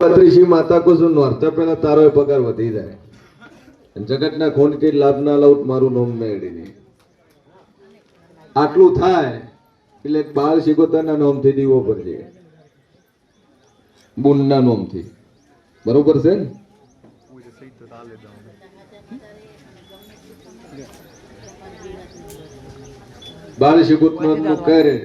પત્રીસી માતા કુસુમ નોરતા પહેલા તારો પગાર વધી જાય. જગતના ખૂન કે લાભ ના લઉં મારું નોમ મેળવી દે આટલું થાય એટલે બાળ શિકોતરના નોમથી દીવો પડશે બુનના નોમથી. બરોબર છે ને? બાળ શિકોતનો નું કરે.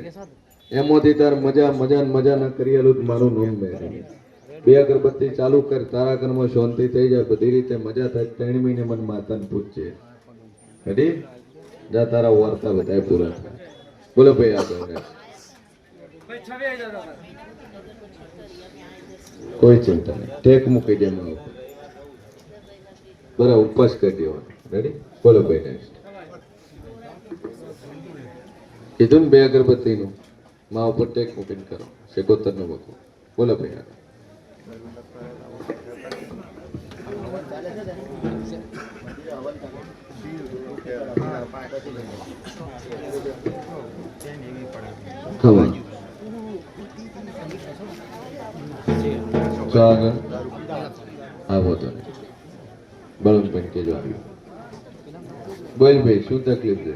એમાંથી તાર મજા મજા મજા ના કરી મારું નોમ મેળવી બે અગરબત્તી ચાલુ કર, તારા ઘરમાં શાંતિ થઈ જાય, બધી રીતે મજા થાય ત્રણ મહિને મને માતાને પૂછજે. રેડી જા, તારા વાર્તા બધા પૂરા થાય. બોલો ભાઈ આગળ. કોઈ ચિંતા નહીં. ટેક મૂકી દે ઉપર. બરાબર ઉપવાસ કરી દેવાનો. રેડી બોલો ભાઈ નેક્સ્ટ કીધું ને બે અગરબત્તીનું મા ઉપર ટેક મૂકીને કરો. શેકોતરનું બકો બોલો ભાઈ આગળ. ખબર. આગળ? આવો તો બળવંતભાઈ કેજો આવ્યું. બોલ ભાઈ શું તકલીફ છે?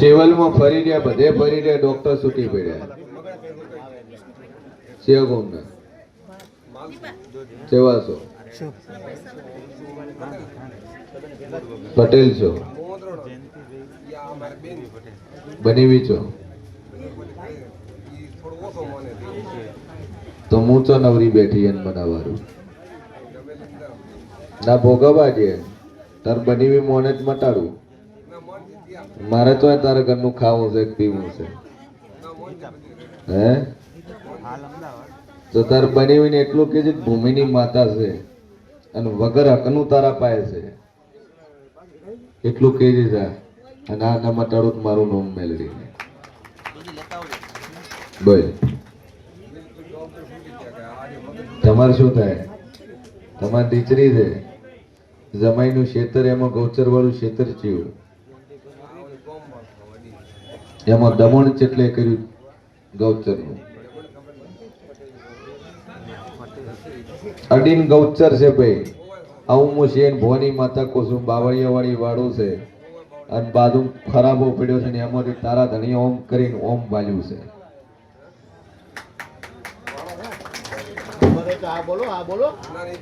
સેવલમાં ફરી રહ્યા, બધે ફરી રહ્યા ડોક્ટર છૂટી પડ્યા. શિવગોમના સેવા છો પટેલ છો. બનેવી છો. તો હું તો નવરી બેઠી એને બનાવવાનું ના ભોગવવા છે તાર બનેવી મોને જ મટાડું. મારે તો તારા ઘરનું ખાવું છે પીવું છે. હે? તો તાર બનેવીને એટલું કે જે ભૂમિની માતા છે અને વગર હકનું તારા પાય છે. એટલું કહી દીધા. અને આ ના મટાડું મારું નોમ મેળવી બોલ. તમારે શું થાય? તમારી દીકરી છે. જમાઈનું ખેતર એમાં ગૌચર વાળું ખેતર થયું. એમાં દમણ ચેટલે કર્યું ગૌચરનું. અડીન ગૌચર છે ભાઈ. આવું છે ભોની માતા કોસું બાવળિયા વાળી વાળું છે. અને બાજુ ખરાબો પડ્યો છે ને એમાંથી તારા ધણી ઓમ કરીને ઓમ બાજ્યું છે.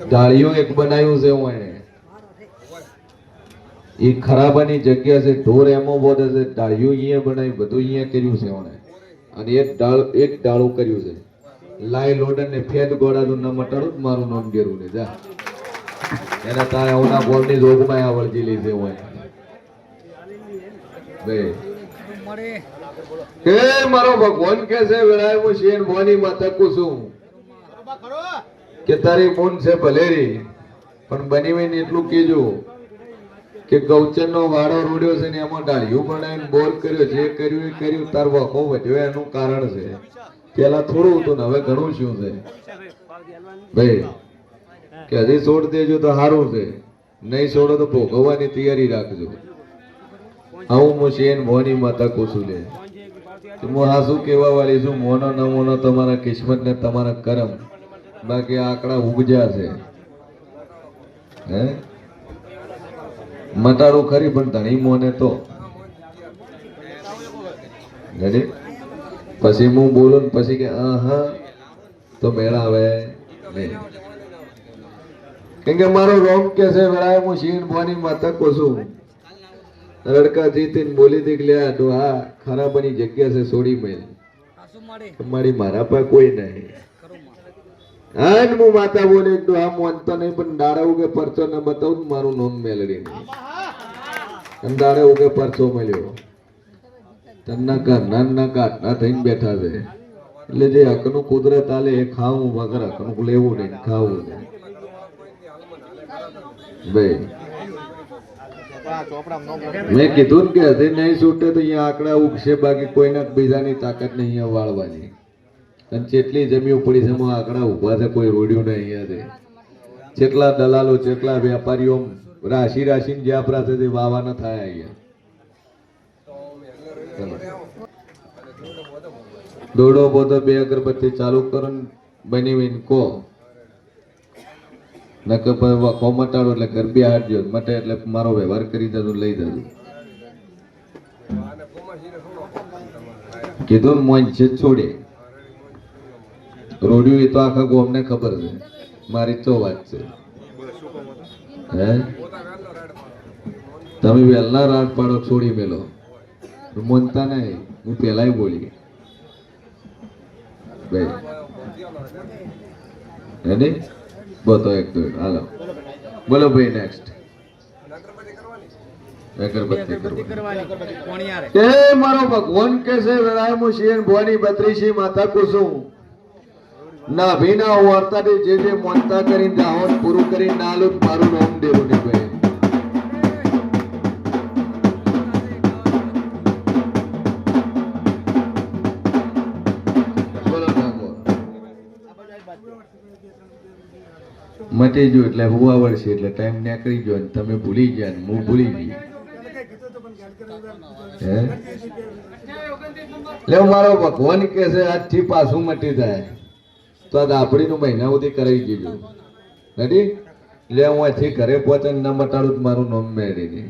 ડાળીઓ એક બનાવ્યું છે હું એને. એ ખરાબાની જગ્યા છે, ઢોર એમો બોધે છે ડાળિયું અહીંયા બનાવી, બધું અહીંયા કર્યું છે ઓણે અને એક ડાળ, એક ડાળું કર્યું છે. લાઈ લોડન ને ફેદ ગોળાનું ન મટાડું તો મારું નામ ડેરું ને જા. એના તારે ઓના ગોળની જોગમાં આવડજી લીધી હોય બે. કે મારો ભગવાન કે છે, વેળાએ હું શેન ભવાની માતા છું કે તારી મૂન છે ભલેરી, પણ બની એટલું કેજો કે ગૌચર નો વાડો રોડ્યો છે ને એમાં ડાળિયું બનાવીને બોર કર્યો, જે કર્યું એ કર્યું, તાર વખો વધ્યો, એનું કારણ છે. પેલા થોડું હતું ને હવે ઘણું શું છે? ભાઈ, કે હજી છોડ દેજો તો સારું છે. નહીં છોડો તો ભોગવવાની તૈયારી રાખજો. આવું હું શેન મોની માતા કોશું લે. હું હા શું કેવા વાળી છું? મોનો ન મોનો તમારા કિસ્મત ને તમારા કરમ. બાકી આંકડા ઉગજ્યા છે. હે? મટાડું ખરી પણ ધણી મોને તો પછી હું બોલું ને પછી કે આ હા તો મેળા આવે નહીં કેમ કે મારો રોમ કે છે વેળાએ હું શીણ ભવાની માં તકો છું. રડકા જીતીને બોલી દીકલ્યા તો હા ખરાબની જગ્યા છે સોડી મેલ. મારી મારા પાસે કોઈ નહીં. હા હું માતા બોલે તો આ મોનતો નહીં, પણ દાડા ઉગે પરચો ને બતાવું મારું નામ મેલડી અને દાડે ઉગે પરચો મળ્યો. તન્ના નાના ગાંઠના થઈને બેઠા છે. એટલે જે હકનું કુદરત આલે એ ખાવું, વગર હકનું લેવું નહીં, ખાવું નહીં. ભાઈ, મેં કીધું કે હજી નહીં છૂટે તો અહીંયા આંકડા ઉગશે, બાકી કોઈના બીજાની તાકાત નહીં વાળવાની. અને જેટલી જમીઓ પડી છે, એમાં આંકડા ઊભા છે, કોઈ રોડ્યું નહીં અહીંયા છે જેટલા દલાલો, જેટલા વેપારીઓ રાશિ રાશિને જ્યાં વાવા વાવાના થાય અહીંયા. દોડો બોધો બે અગરબત્તી ચાલુ કરો બની વિન કો નકર પછી કો મટાડો એટલે ગરબી હાટજો મટે એટલે મારો વ્યવહાર કરી દેજો લઈ દેજો કીધું ને મોન છે, છોડે. રોડ્યું એ તો આખા ગોમને ખબર છે. મારી તો વાત છે. હે? તમે વહેલા રાત પાડો છોડી મેલો. મનતા નહીં હું પેલાય બોલી ભાઈ એને બતો એક તો હાલો. બોલો ભાઈ નેક્સ્ટ અગરબત્તી કરવાની. એ મારો ભગવાન કે છે વેળાય હું શિયન ભવાની બત્રીસી માતા કુસુમ. ના ભીના વાર્તાથી જે જે મોનતા કરી, દાહોદ પૂરું કરી નાલું મારું નામ દેવું નહીં ભાઈ. મટી ગયું એટલે હું વળશે એટલે ટાઈમ નીકળી ગયો ને તમે ભૂલી ગયા ને હું ભૂલી ગઈ. લે મારો ભગવાન કે છે, આજથી પાછું મટી જાય. તો આ દાપડીનું મહિના સુધી કરાવી દીધું. નથી એટલે હું અહીંથી ઘરે પહોંચે ન મટાડું તો મારું નામ મેળવી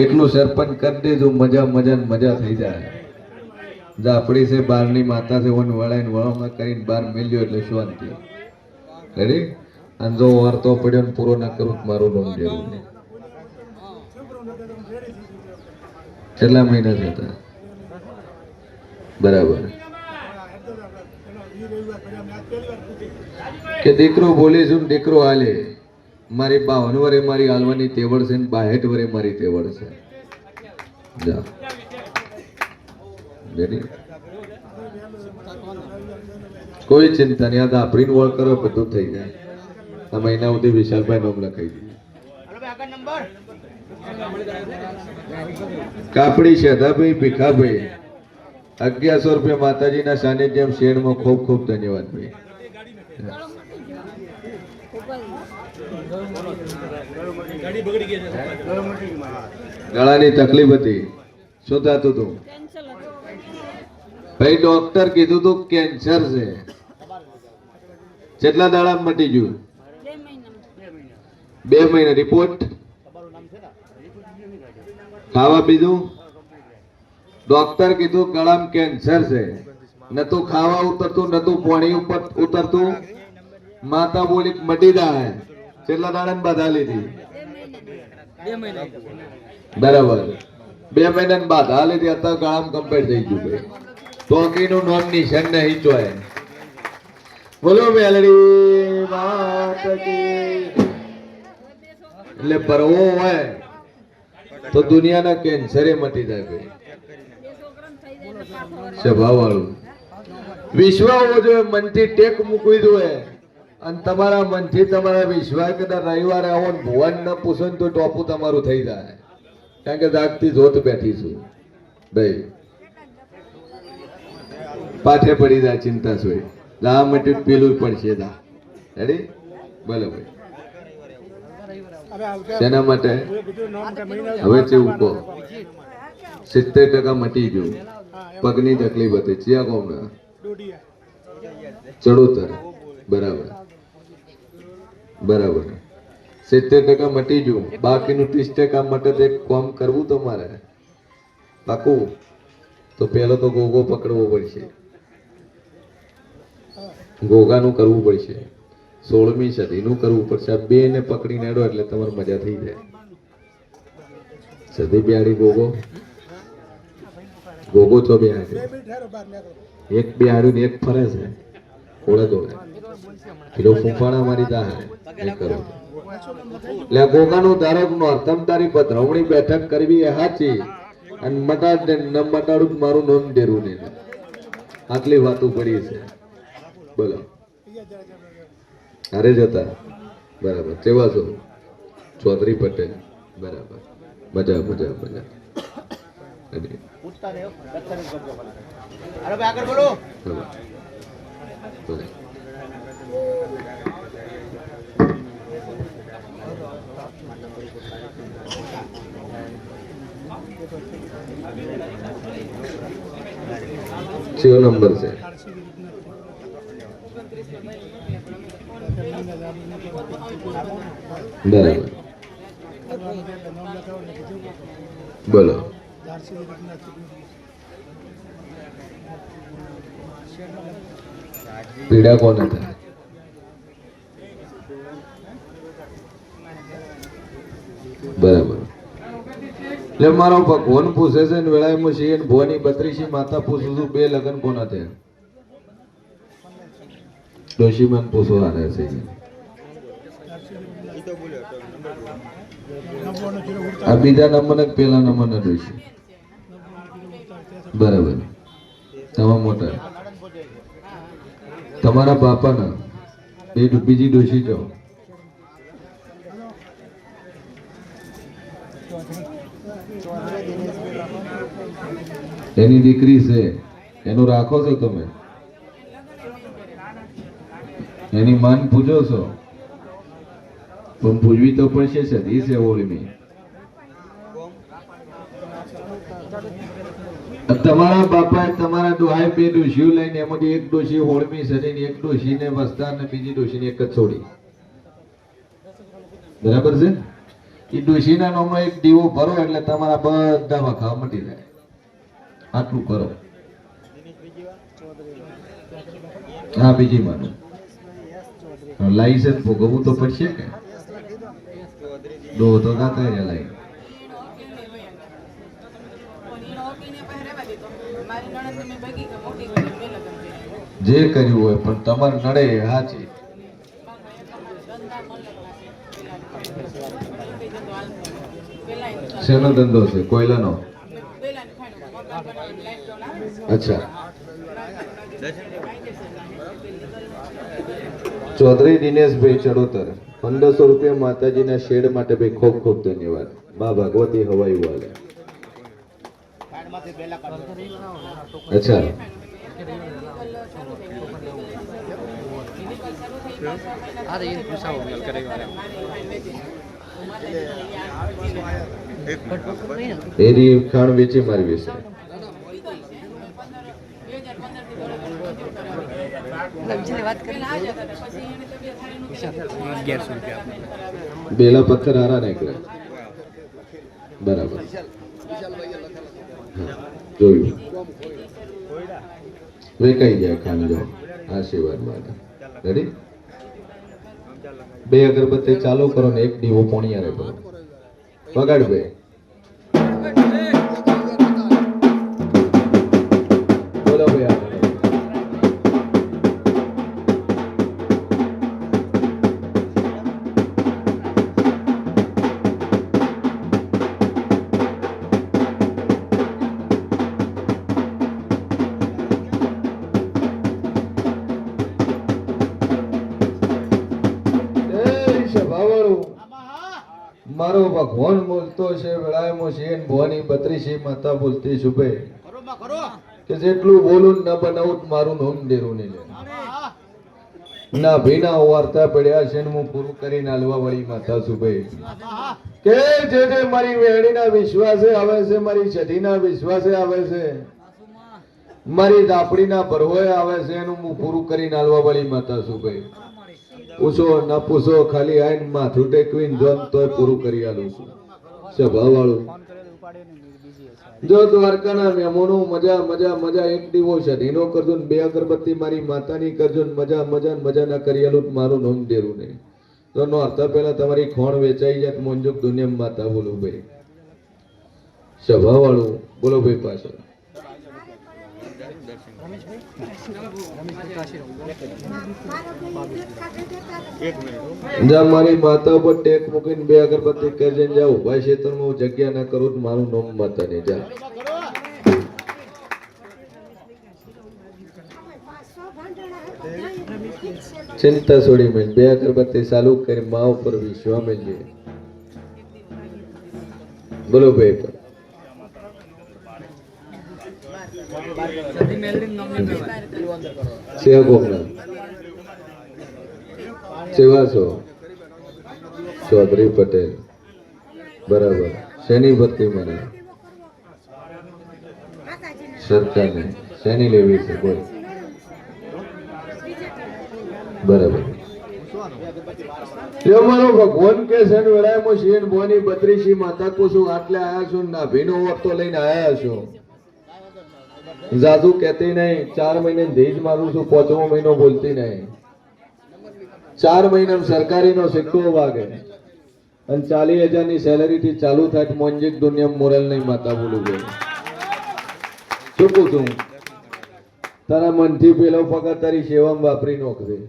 એટલું સરપંચ કરી દેજો, મજા મજા મજા થઈ જાય. દાપડી છે બારની માતા છે, ઓન વળાઈને વળવામાં કરીને બાર મેલ્યો એટલે શાંતિ. રેડી અને જો વાર્તો પડ્યો ને પૂરો ના કરું મારું નામ જેવું કેટલા મહિના થતા બરાબર. કે દીકરો બોલે ને દીકરો હાલે. મારી બાવન વરે મારી હાલવાની તેવડ છે ને બાહેઠ વરે મારી તેવડ છે. જા? કોઈ ચિંતા નહીં આ દાપડીનું વળ કરો બધું થઈ જાય. આ મહિના સુધી વિશાલભાઈ નામ લખાઈ દીધું કાપડી છે દાભાઈ ભીખાભાઈ. અગિયારસો રૂપિયા માતાજીના સાનિધ્યમ શેડમાં ખૂબ ખૂબ ધન્યવાદ ભાઈ. ગળાની તકલીફ હતી. શું થતું હતું? ભાઈ ડોક્ટર કીધું તું કેન્સર છે. કેટલા દાડા મટી ગયું? બે મહિના. રિપોર્ટ ખાવા બીજું ડોક્ટર કીધું ગળામાં કેન્સર છે. નતું ખાવા ઉતરતું નતું પાણી ઉપર ઉતરતું. માતા બોલી મટી જાય કેટલા દાડા બાધા લીધી. બરાબર. બે મહિના બાધા લીધી. અત્યારે ગળામાં કમ્પ્લીટ થઈ ગયું ટોકીનું નોમ નિશાન નહીં જોય. બોલો મેલડી વાત એટલે પરવો હોય તો દુનિયાના કેન્સરે મટી જાય ભાઈ. સ્વભાવ વાળું વિશ્વ હોવો જોઈએ, મનથી ટેક મૂકવી જોઈએ. અને તમારા મનથી તમારા વિશ્વાસ કદાચ રવિવારે આવો ને ભુવન ન પૂછો ને તો ટોપું તમારું થઈ જાય. કારણ કે જાગતી જોત બેઠી છું. ભાઈ પાઠે પડી જાય ચિંતા સોય લા, માટે પેલું પડશે દા રેડી બોલો ભાઈ. તેના માટે? હવે ચેવું કહો સિત્તેર ટકા મટી ગયું. પગની તકલીફ હતી. ચિયા કોમના? ચડોતર. બરાબર. બરાબર. સિત્તેર ટકા મટી જુ બાકીનું ત્રીસ ટકા મટે તો કોમ કરવું તમારે? પાકું? તો પેલો તો ગોગો પકડવો પડશે. ગોગાનું કરવું પડશે. સોળમી સદીનું કરવું પડશે. આ બે ને પકડીને નેડો એટલે તમારે મજા થઈ જાય. સદી બિહાડી ગોગો. ગોગો તો બિહાડી એક બિહાડ્યું ને એક ફરે છે. કોળે દોડે પેલો ફૂંફાણા મારી દા એ કરો. એટલે ગોગાનું ધારક નો અર્થમદારી પધરાવણી બેઠક કરવી એ સાચી અને મટાડ ને ન મટાડું મારું નોંધ દેરું નહીં. આટલી વાતો પડી છે. બોલો. હારે જતા. બરાબર. કેવા છો? ચૌધરી પટેલ. બરાબર. મજા મજા મજા. અને બોલો બોલો. બોલો. કયો નંબર છે બરાબર બોલો પીડા કોને થાય બરાબર. એટલે મારો ભગવાન પૂછે છે ને વેળાએ છીએ ને ભુવાની બત્રીસી માતા પૂછું છું બે લગ્ન કોના થયા ડોશીમાન પૂછો આને છે. આ બીજા નંબર ને પેલા નંબર ડોશી? બરાબર. તમે મોટા. તમારા બાપાના. એ બીજી ડોશી જાઓ એની દીકરી છે. એનું રાખો છો તમે. એની માન પૂજો છો. પણ પૂજવી તો પડશે સદી છે ઓળમી. તમારા બાપાએ તમારા ડોહાએ બે ડોશીઓ લઈને એમાંથી એક ડોશી હોળમી સરીને એક ડોશીને વસ્તા ને બીજી ડોશીને એક જ છોડી. બરાબર છે? એ ડોશીના નામનો એક દીવો ભરો એટલે તમારા બધા વખાવા મટી જાય. આટલું કરો. હા બીજી માનું લાઈસન્સ ભોગવવું તો પડશે કે? દો તો ગાતા રહ્યા લાઈ જે કર્યું હોય, પણ તમારે નડે હાચી. શેનો ધંધો છે? કોયલાનો? અચ્છા. ચૌધરી દિનેશભાઈ ચડોતર, પંદરસો રૂપિયા માતાજીના શેડ માટે ભાઈ ખૂબ ખૂબ ધન્યવાદ. બા ભગવતી હવાઈ વાલે અચ્છા. એની ખાણ વેચી મારવી છે બેલા પથ્થર હારા નીકળે. બરાબર. જોયું. વેકાઈ જાય ખાંજો આશીર્વાદ માટે. રેડી બે અગરબત્તી ચાલુ કરો ને એક દીવો પોણિયારે કરો બગાડ બે? મારો ભગવાન બોલતો છે વેળાયમો છે ભવાની બત્રીસી માતા બોલતી શુભે કે જેટલું બોલું ન બનાવું મારું નોમ ડેરું નહીં લે ના ભીના વાર્તા પડ્યા છે હું પૂરું કરીને હાલવા વળી માતા શુભે કે જે જે મારી વેણીના વિશ્વાસે આવે છે મારી સધીના વિશ્વાસે આવે છે મારી દાપડીના ભરવોએ આવે છે એનું હું પૂરું કરીને હાલવા વાળી માતા શુભે પૂછો, ના પૂછો, ખાલી આઈને માથું ટેકવીને જોન તોય પૂરું કરી આલું છું. સભા વાળું જો દ્વારકાના મહેમાનો મજા મજા મજા, એક ડિવોશન એનો કરજો બે અગરબત્તી મારી માતાની કરજો મજા મજા મજા ના કરી આલું મારું નોમ દેરું નહીં. તો નો હપ્તા પહેલા તમારી ખોણ વેચાઈ જાય મોંજુક દુનિયા માતા, બોલું ભાઈ. સભા વાળું બોલો ભાઈ પાછળ. જા, મારી માતા ઉપર ટેક મૂકીને બે અગરબત્તી કરજે જાઉં ઊભા ક્ષેત્રમાં હું જગ્યા ના કરું મારું નામ માતા ને જા. ચિંતા છોડી મેં. બે અગરબત્તી ચાલુ કરી, મા ઉપર વિશ્વા મેળવીએ બોલો ભાઈ પણ સેવા ચૌધરી પટેલ. બરાબર. શેની ભક્તિ મને? સરકારને. શેની લેવી છે? કોઈ બરાબર. મારો ભગવાન કે છે વેળામાં શેન બોની બત્રીસી માતા કુસુમ આટલે આયા છો ના, ભીનો વખતો લઈને આયા છો? જાદુ કહેતી નહીં ચાર મહિને ધીજ મારું છું પાંચમો મહિનો બોલતી નહીં. ચાર મહિના સરકારીનો સિક્કો વાગે. અને ચાલીસ હજારની સેલરી થી ચાલુ થાય મોંજીક દુનિયા મોરલ નહીં માતા બોલું ગયું ચૂકું છું? તારા મનથી પેલો પગાર તારી સેવામાં વાપરી નોકરી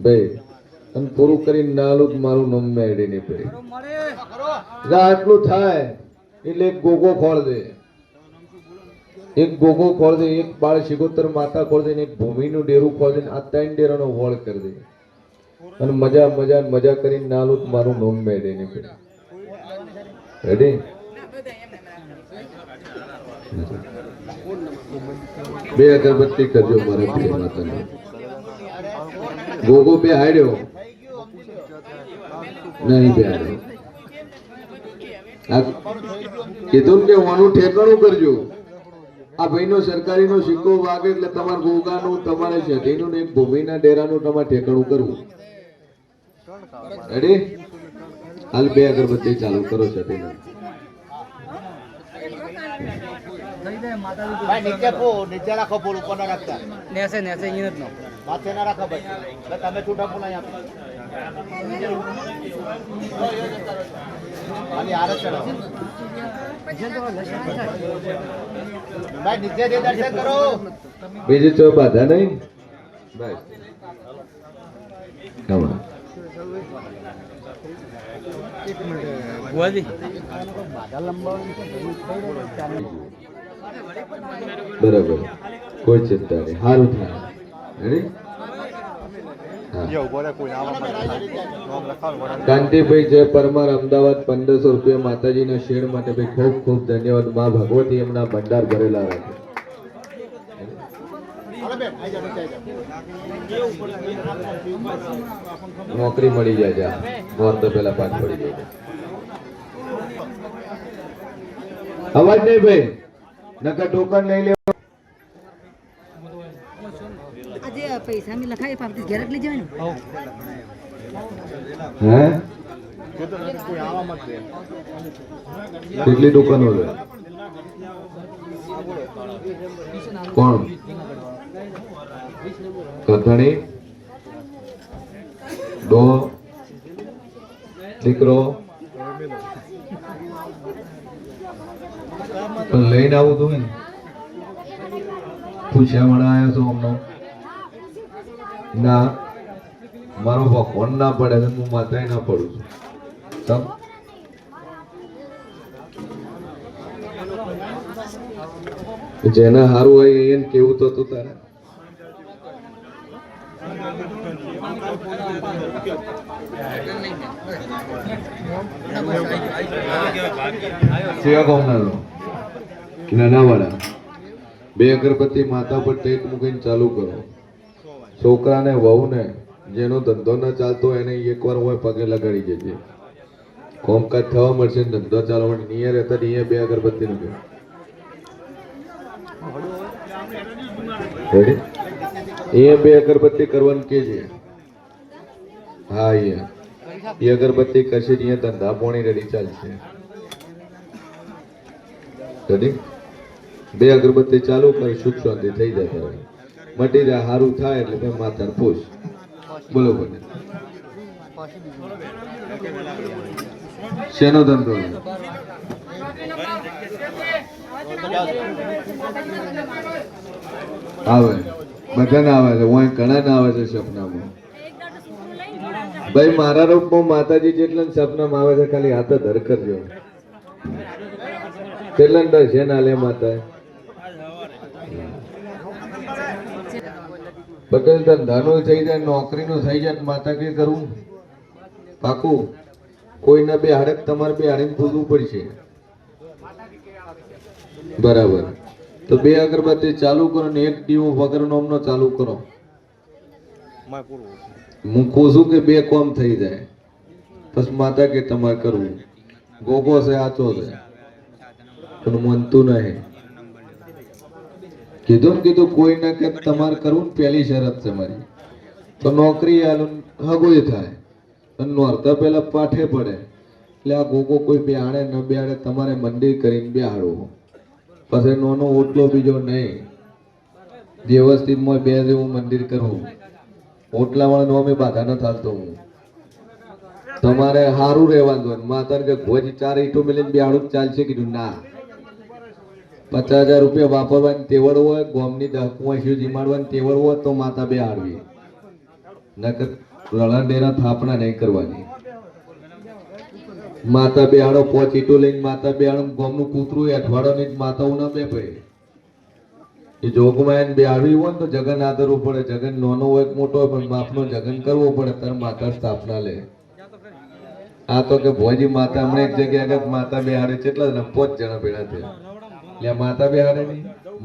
ભાઈ અને પૂરું કરીને નાલું મારું નમ મેળી નહીં પડી આટલું થાય એટલે ગોગો ખોળ દે. એક ગોગો ખોળ દે, એક બાળ શિગોતર માતા ખોળ દે ને એક ભૂમિનું ડેરું ખોળ દે આ ત્રણ ડેરાનો વોળ કરી દે. અને મજા મજા મજા કરીને જ મારું નોમ મેળે નહીં રેડી બે અગરબત્તી કરજો મારે પ્રિય માતાને. ગોગો બે હાડ્યો. નહીં બે હાડ્યો. કીધું ને કે ઓનું ઠેકાણું કરજો. આ ભાઈનો સરકારીનો સિક્કો વાગે એટલે તમારા ગોગાનું તમારે શેઠીનું ને એક ભૂમિના ડેરાનું તમારે ઠેકાણું કરવું. રેડી હાલ બે અગરબત્તી ચાલુ કરો શેઠીના ભાઈ નીચે પો નીચે રાખો પોલ ઉપર ના રાખતા. નેસે નેસે અહીંયા જ નો. માથે ના રાખો ભાઈ. તમે છૂટા બોલા આપો. તો બીજી ચો બાધા નહીં? બસ બરાબર. કોઈ ચિંતા નહીં. સારું થાય. કાંતિભાઈ જય પરમાર અમદાવાદ પંદરસો રૂપિયા માતાજીના શેડ માટે ભાઈ ખૂબ ખૂબ ધન્યવાદ. માં ભગવતી એમના ભંડાર ભરેલા રાખે. નોકરી મળી જાય જા મોત તો પેલા પાંચ પડી જાય. અવાજ નહીં ભાઈ. નકર ટોકન લઈ લે પૈસા મેં લખાય પાપતી ઘેર લઈ જવાનું. હે? કેટલી દુકાનો છે? કોણ? કથણી ડો દીકરો? લઈને આવું તું ને. પૂછ્યા મળે આવ્યો છું હમણાં ના, મારો ફોન ના પડે હું માતાએ ના પડું છું. જેને હારું હોય એને કેવું તો તું તારે? સેવા કોમના નાના વાળા, બે અગરબત્તી માતા પર ટેક મૂકીને ચાલુ કરો. છોકરાને, વહુને, જેનો ધંધો ન ચાલતો એને એકવાર હોય પગે લગાડી જજે કોમકાજ થવા મળશે ને ધંધો ચાલવા માટે રહેતા નિયર બે અગરબત્તી નું અહીંયા બે અગરબત્તી કરવાનું કે છે? હા અહીંયા એ અગરબત્તી કરશે અહીંયા ધંધા પોણી રેડી ચાલશે. રેડી બે અગરબત્તી ચાલુ કરી, સુખ શાંતિ થઈ જાય તારે મટી જાય સારું થાય એટલે તમે માતાને પૂછ બોલો બોલે. શેનો ધંધો? આવે. બધાને આવે છે. હું ઘણા ના આવે છે સપનામાં. ભાઈ, મારા રૂપમાં માતાજી જેટલા સપનામાં આવે છે, ખાલી હાથ ધર કરજો કેટલા ના લે માતા પટેલ ધંધાનું થઈ જાય નોકરીનું થઈ જાય માતા કે કરવું પાકું કોઈને બે હાડક તમારે બે હાડીને પૂછવું પડશે. બરાબર. તો બે અગરબત્તી ચાલુ કરો ને એક દીવો વગર નોમનો ચાલુ કરો. હું કહું છું. કે બે કોમ થઈ જાય. બસ માતા કે તમારે કરવું. ગોગો છે આચો છે. પણ મનતું નહીં. કીધું ને કીધું કોઈ ના કે તમારે કરવું ને પહેલી શરત છે મારી. તો નોકરી આલું હગોય થાય. અને નોરતા પહેલા પાઠે પડે. એટલે આ ગોગો કોઈ બેહાડે ન બેહાડે, તમારે મંદિર કરીને બેહાડવું. પછી નોનો ઓટલો બીજો નહીં. વ્યવસ્થિતમાં બે જેવું મંદિર કરવું ઓટલાવાળાનો અમે બાધા ન થાલતો હું. તમારે સારું રહેવાનું. માતાને કે ભોજ ચાર ઈટો મિલીને બેહાડું જ ચાલશે. કીધું, ના. પચાસ હજાર રૂપિયા વાપરવાની તેવડ હોય, ગોમની દહકું જીમાડવાની તેવડ હોય, તો માતા બે હાડવી નકર થાપણા નહીં કરવાની. માતા બે હાડો પોચ ઈટો લઈને માતા બે હાડો ગોમનું કૂતરું અઠવાડો ને માતા ઉના બે ભાઈ એ જોગમાં બે આવી હોય ને તો જગન આદરવું પડે. જગન નોનો હોય મોટો હોય, પણ બાપનો જગન કરવો પડે, ત્યારે માતા સ્થાપના લે. આ તો કે ભોજી માતા હમણાં એક જગ્યાએ માતા બે આડે છે એટલા પોચ જણા ભેળા થયા. એટલે માતા બેહારે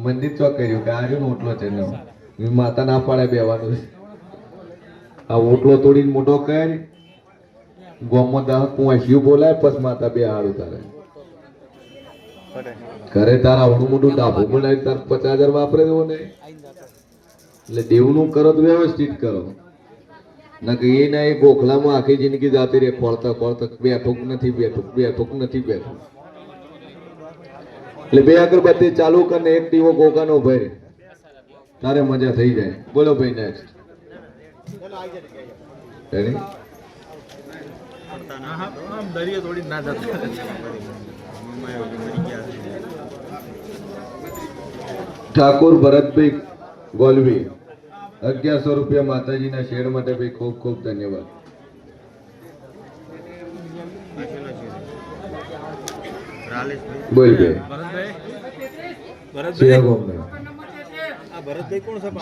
મંદિર ચોક કર્યું કે આજુ ઓટલો છે માતા ના પાડે બેવાનું. આ ઓટલો તોડીને મોટો કરી. ગોમમાં દહ કુંવાસીયું બોલાય, પછી માતા બે હાડું તારે ઘરે તારા આવડું મોટું ડાબુ બનાવી તાર પચાસ હજાર વાપરે દેવો ને એટલે દેવનું કરો તો વ્યવસ્થિત કરો. ના કે એ ના એ ગોખલામાં આખી જિંદગી જાતી રે ખોળતા ખોળતા બેઠું નથી બેઠું બેઠું નથી બેઠું એટલે બે અગરબત્તી ચાલુ કરીને એક દીવો ગોગાનો ભરે. તારે મજા થઈ જાય. બોલો ભાઈ નેક્સ્ટ ઠાકોર ભરતભાઈ ગોલવી. અગિયારસો રૂપિયા માતાજીના શેર માટે ભાઈ ખૂબ ખૂબ ધન્યવાદ. બોલ બે.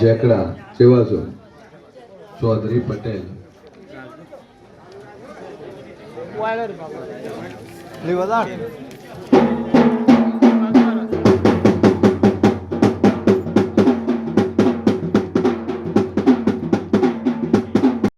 જેકડા. સેવાસો ચૌધરી પટેલ. લી વધાર.